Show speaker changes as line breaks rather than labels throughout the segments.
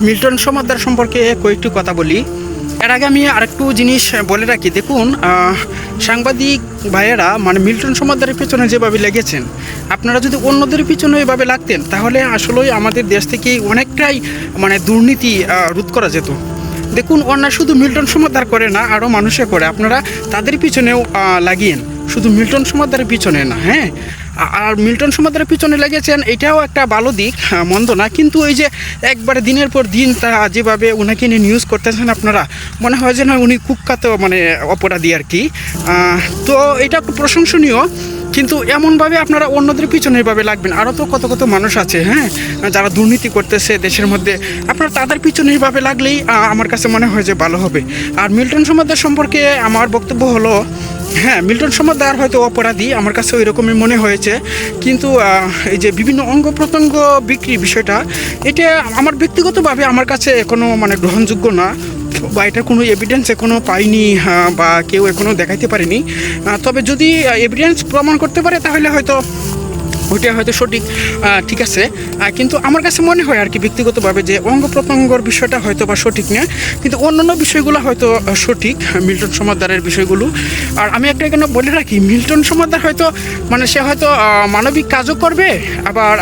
Milton Samaddar সম্পর্কে কয়েকটি কথা বলি। এর আগে আমি আরেকটু জিনিস বলে রাখি। দেখুন সাংবাদিক ভাইয়েরা মানে মিল্টন সমাদারের পেছনে যেভাবে লেগেছেন, আপনারা যদি অন্যদের পিছনে এভাবে লাগতেন, তাহলে আসলেই আমাদের দেশ থেকে অনেকটাই মানে দুর্নীতি রোধ করা যেত। দেখুন অন্যায় শুধু মিল্টন সমাদার করে না আরও মানুষে করে। আপনারা তাদের পিছনেও লাগিয়েন। শুধু মিল্টন সমাদারের পিছনে না হ্যাঁ? আর মিল্টন সমাদারের পিছনে লেগেছেন এটাও একটা ভালো দিক হ্যাঁ, মন্দ না। কিন্তু ওই যে একবারে দিনের পর দিন তা যেভাবে ওনাকে নিয়ে নিউজ করতেছেন আপনারা মনে হয় যে না উনি কুখ্যাত মানে অপরাধী আর কি। তো এটা একটু প্রশংসনীয় কিন্তু এমনভাবে আপনারা অন্যদের পিছনে এভাবে লাগবেন। আরও তো কত কত মানুষ আছে হ্যাঁ যারা দুর্নীতি করতেছে দেশের মধ্যে। আপনারা তাদের পিছনে এইভাবে লাগলেই আমার কাছে মনে হয় যে ভালো হবে। আর মিল্টন সমাদার সম্পর্কে আমার বক্তব্য হলো হ্যাঁ মিল্টন সমাদার হয়তো অপরাধী, আমার কাছে ওই রকমই মনে হয়েছে। কিন্তু এই যে বিভিন্ন অঙ্গ প্রত্যঙ্গ বিক্রি বিষয়টা, এটা আমার ব্যক্তিগতভাবে আমার কাছে কোনো মানে গ্রহণযোগ্য না, বা এটা কোনো এভিডেন্স এখনও পাইনি বা কেউ এখনও দেখাইতে পারেনি। তবে যদি এভিডেন্স প্রমাণ করতে পারে, তাহলে হয়তো ওইটা হয়তো সঠিক ঠিক আছে। কিন্তু আমার কাছে মনে হয় আর কি ব্যক্তিগতভাবে যে অঙ্গ প্রত্যঙ্গর বিষয়টা হয়তো বা সঠিক না কিন্তু অন্যান্য বিষয়গুলো হয়তো সঠিক, মিল্টন সমাদারের বিষয়গুলো। আর আমি একটা এখানে বলে রাখি, মিল্টন সমাদার হয়তো মানে সে হয়তো মানবিক কাজও করবে, আবার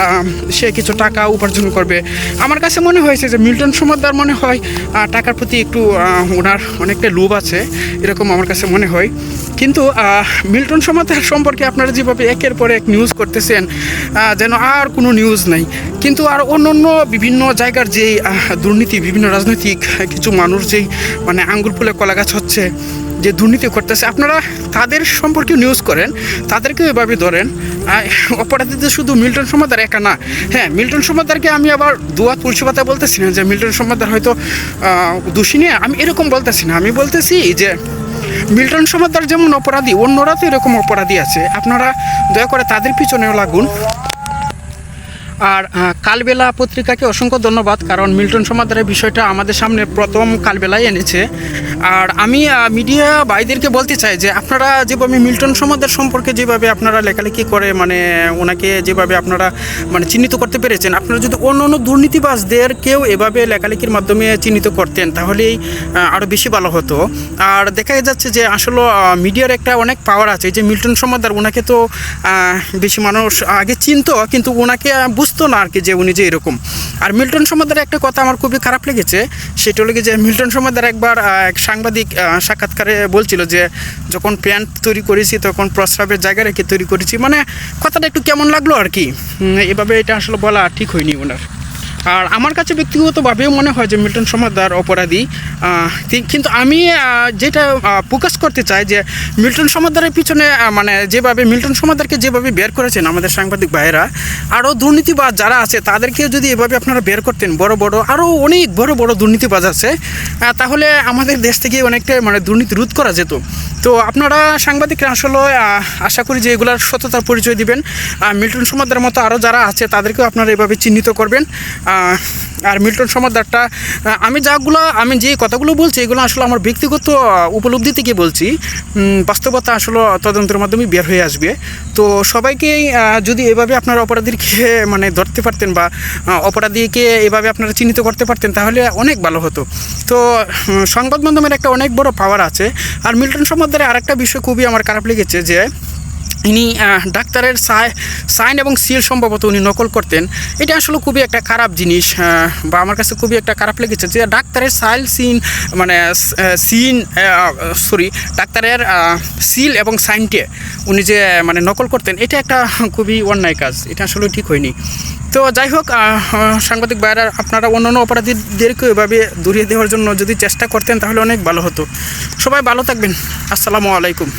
সে কিছু টাকা উপার্জন করবে। আমার কাছে মনে হয়েছে যে মিল্টন সমাদার মনে হয় টাকার প্রতি একটু ওনার অনেকটা লোভ আছে, এরকম আমার কাছে মনে হয়। কিন্তু মিল্টন সমাদার সম্পর্কে আপনারা যেভাবে একের পর এক নিউজ করতেছেন যেন আর কোনো নিউজ নাই। কিন্তু আর অন্য অন্য বিভিন্ন জায়গার যে দুর্নীতি, বিভিন্ন রাজনৈতিক কিছু মানুষ যেই মানে আঙ্গুল ফুলে কলা গাছ হচ্ছে, যে দুর্নীতি করতেছে, আপনারা তাদের সম্পর্কে নিউজ করেন, তাদেরকেও এভাবে ধরেন। অপরাধীদের শুধু মিল্টন সমাদার একা না হ্যাঁ মিল্টন সমাদারকে আমি আবার দুয়া পাতা বলতেছি না যে মিল্টন সমাদার হয়তো দোষী নিয়ে আমি এরকম বলতেছি না। আমি বলতেছি যে মিল্টন সমাদার যেমন অপরাধী অন্যরা তো এরকম অপরাধী আছে। আপনারা দয়া করে তাদের পিছনেও লাগুন। আর কালবেলা পত্রিকাকে অসংখ্য ধন্যবাদ কারণ মিল্টন সমাদারের বিষয়টা আমাদের সামনে প্রথম কালবেলায় এনেছে। আর আমি মিডিয়া ভাইদেরকে বলতে চাই যে আপনারা যেভাবে মিল্টন সমাদার সম্পর্কে যেভাবে আপনারা লেখালেখি করে মানে ওনাকে যেভাবে আপনারা মানে চিহ্নিত করতে পেরেছেন আপনারা যদি অন্য অন্য দুর্নীতিবাসদের কেউ এভাবে লেখালেখির মাধ্যমে চিহ্নিত করতেন তাহলেই আরও বেশি ভালো হতো। আর দেখা যাচ্ছে যে আসলে মিডিয়ার একটা অনেক পাওয়ার আছে যে মিল্টন সমাদার ওনাকে তো বেশি মানুষ আগে চিনত কিন্তু ওনাকে আহ, বুঝতো না আর কি যে উনি যে এরকম। আর মিল্টন সমাদার একটা কথা আমার খুবই খারাপ লেগেছে, সেটা হলো যে মিল্টন সমাদার একবার এক সাংবাদিক সাক্ষাৎকারে বলছিল যে যখন প্যান্ট তৈরি করেছি তখন প্রস্রাবের জায়গা রেখে তৈরি করেছি। মানে কথাটা একটু কেমন লাগল আর কি? এভাবে এটা আসলে বলা ঠিক হয়নি ওনার। আর আমার কাছে ব্যক্তিগতভাবেও মনে হয় যে মিল্টন সমাদার অপরাধী কিন্তু আমি যেটা ফোকাস করতে চাই যে মিল্টন সমাদারের পিছনে মানে যেভাবে মিল্টন সমাদারকে যেভাবে বের করেছেন আমাদের সাংবাদিক ভাইয়েরা আরও দুর্নীতিবাজ যারা আছে তাদেরকেও যদি এভাবে আপনারা বের করতেন, বড় বড় আরও অনেক বড় বড় দুর্নীতিবাজ আছে তাহলে আমাদের দেশ থেকে অনেকটা মানে দুর্নীতি রোধ করা যেত। তো আপনারা সাংবাদিকরা আসলে আশা করি যে এগুলার সততার পরিচয় দিবেন। মিল্টন সমাদার মতো আরও যারা আছে তাদেরকেও আপনারা এভাবে চিহ্নিত করবেন। আর মিল্টন সমাদারটা আমি যাগুলো, আমি যে কথাগুলো বলছি, এগুলো আসলে আমার ব্যক্তিগত উপলব্ধি থেকে বলছি। বাস্তবতা আসলে তদন্তের মাধ্যমে বের হয়ে আসবে। তো সবাইকেই যদি এভাবে আপনারা অপরাধীকে মানে ধরতে পারতেন বা অপরাধীকে এভাবে আপনারা চিহ্নিত করতে পারতেন, তাহলে অনেক ভালো হতো। তো সংবাদ মাধ্যমের একটা অনেক বড় পাওয়ার আছে। আর মিল্টন সমাদারে আরেকটা বিষয় খুবই আমার খারাপ লেগেছে যে ইনি ডাক্তারের সাই- সাইন এবং সিল সম্ভবত উনি নকল করতেন। এটা আসলে খুবই একটা খারাপ জিনিস বা আমার কাছে খুবই একটা খারাপ লেগেছে যে ডাক্তারের সাইল সিন মানে সিন সরি, ডাক্তারের সিল এবং সাইনটে উনি যে মানে নকল করতেন, এটা একটা খুবই অন্যায় কাজ, এটা আসলে ঠিক হয়নি। তো যাই হোক সাংবাদিক ভাইরা আপনারা অন্যান্য অপরাধীদেরকেও এভাবে দূরিয়ে দেওয়ার জন্য যদি চেষ্টা করতেন, তাহলে অনেক ভালো হতো। সবাই ভালো থাকবেন। আসসালামু আলাইকুম।